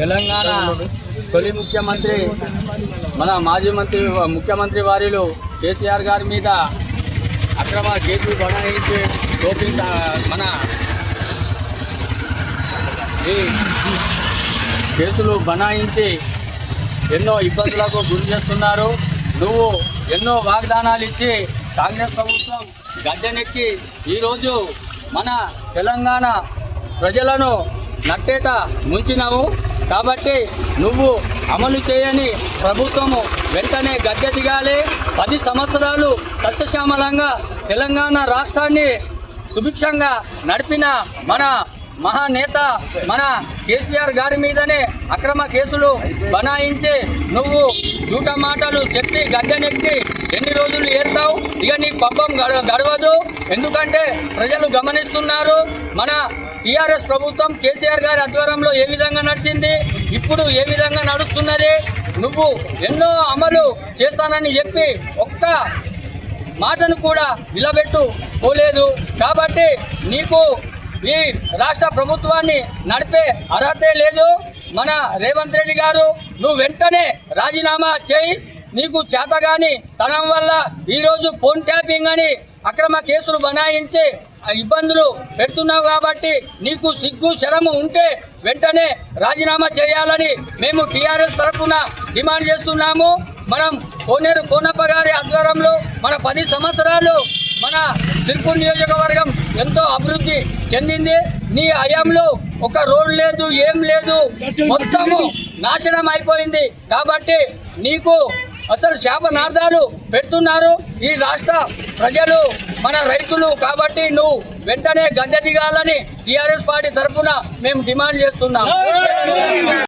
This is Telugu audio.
తెలంగాణ తొలి ముఖ్యమంత్రి మన మాజీ మంత్రి ముఖ్యమంత్రి వారిలు కేసీఆర్ గారి మీద అక్రమ కేసులు బనాయించి డోపింగ్ మన ఈ కేసులు బనాయించి ఎన్నో ఇబ్బందులకు గురి చేస్తున్నారు. నువ్వు ఎన్నో వాగ్దానాలు ఇచ్చి కాంగ్రెస్ ప్రభుత్వం గద్దెనెక్కి ఈరోజు మన తెలంగాణ ప్రజలను నట్టేట ముంచినావు. కాబట్టి నువ్వు అమలు చేయని ప్రభుత్వము వెంటనే గద్దె దిగాలి. పది సంవత్సరాలు సస్యశ్యామలంగా తెలంగాణ రాష్ట్రాన్ని సుభిక్షంగా నడిపిన మన మహానేత మన కేసీఆర్ గారి మీదనే అక్రమ కేసులు బనాయించి నువ్వు జూట మాటలు చెప్పి గడ్డనెక్కి ఎన్ని రోజులు ఏస్తావు ఇక నీ పబ్బం గడ- గడవదు. ఎందుకంటే ప్రజలు గమనిస్తున్నారు. మన టీఆర్ఎస్ ప్రభుత్వం కేసీఆర్ గారి ఆధ్వర్యంలో ఏ విధంగా నడిచింది? ఇప్పుడు ఏ విధంగా నడుస్తున్నది? నువ్వు ఎన్నో అమలు చేస్తానని చెప్పి ఒక్క మాటను కూడా నిలబెట్టు పోలేదు. కాబట్టి నీకు ఈ రాష్ట్ర ప్రభుత్వాన్ని నడిపే అర్హతే లేదు. మన రేవంత్ రెడ్డి గారు నువ్వు వెంటనే రాజీనామా చేయి. నీకు చేతగాని తనం వల్ల ఈరోజు ఫోన్ ట్యాపింగ్ అని అక్రమ కేసులు బనాయించి ఇబ్బందులు పెడుతున్నావు కాబట్టి నీకు సిగ్గు శరము ఉంటే వెంటనే రాజీనామా చేయాలని మేము టీఆర్ఎస్ తరఫున డిమాండ్ చేస్తున్నాము. మనం కోనేరు కోనప్ప గారి ఆధ్వర్యంలో మన పది సంవత్సరాలు మన సిర్పూర్ నియోజకవర్గం ఎంతో అభివృద్ధి చెందింది. నీ హయాంలో ఒక రోడ్ లేదు ఏం లేదు మొత్తము నాశనం అయిపోయింది. కాబట్టి నీకు అసలు శాపనార్థాలు పెడుతున్నారు ఈ రాష్ట్ర ప్రజలు మన రైతులు. కాబట్టి నువ్వు వెంటనే గంజ దిగాలని టీఆర్ఎస్ పార్టీ తరఫున మేము డిమాండ్ చేస్తున్నాం.